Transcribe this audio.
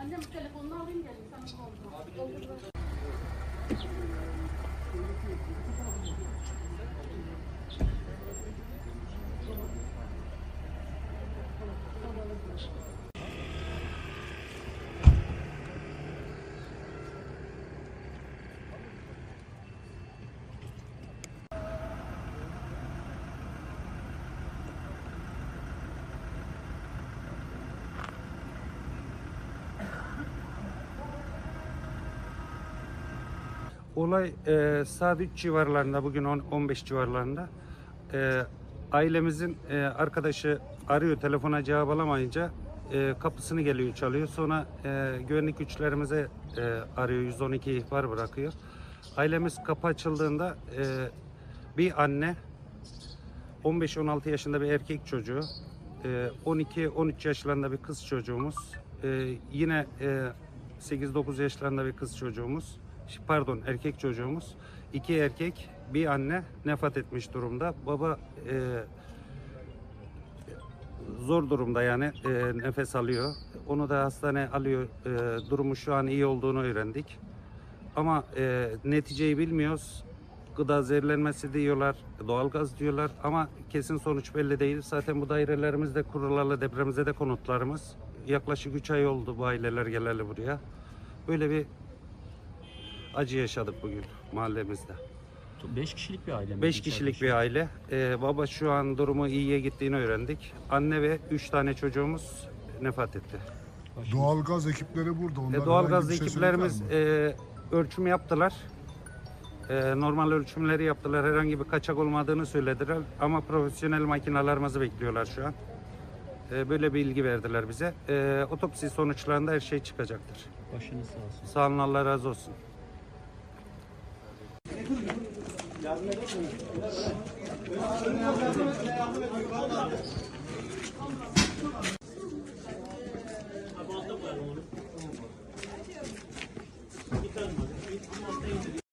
Annem telefonunu alayım gelin. Sen Olay e, saat 3 civarlarında, bugün 10, 15 civarlarında. E, ailemizin e, arkadaşı arıyor, telefona cevap alamayınca e, kapısını geliyor, çalıyor. Sonra e, güvenlik güçlerimize e, arıyor, 112 ihbar bırakıyor. Ailemiz kapı açıldığında e, bir anne, 15-16 yaşında bir erkek çocuğu, e, 12-13 yaşlarında bir kız çocuğumuz, e, yine e, 8-9 yaşlarında bir kız çocuğumuz, pardon erkek çocuğumuz, iki erkek, bir anne vefat etmiş durumda. Baba e, zor durumda yani e, nefes alıyor. Onu da hastane alıyor. E, durumu şu an iyi olduğunu öğrendik. Ama e, neticeyi bilmiyoruz. Gıda zehirlenmesi diyorlar, doğalgaz diyorlar ama kesin sonuç belli değil. Zaten bu dairelerimizde kurularla depremize de konutlarımız. Yaklaşık 3 ay oldu bu aileler geleli buraya. Böyle bir acı yaşadık bugün mahallemizde. 5 kişilik bir aile mi? 5 kişilik bir aile. Ee, baba şu an durumu iyiye gittiğini öğrendik. Anne ve 3 tane çocuğumuz vefat etti. Doğalgaz ekipleri burada. Onlar E, doğalgaz herhangi bir şey ekiplerimiz söylediler mi? e, ölçüm yaptılar. E, normal ölçümleri yaptılar. Herhangi bir kaçak olmadığını söylediler. Ama profesyonel makinalarımızı bekliyorlar şu an. E, böyle bir ilgi verdiler bize. E, otopsi sonuçlarında her şey çıkacaktır. Başınız sağ olsun. Sağ olun Allah razı olsun. Abi altta koyalım onu. Yıkarım hadi. Ama altta indirin.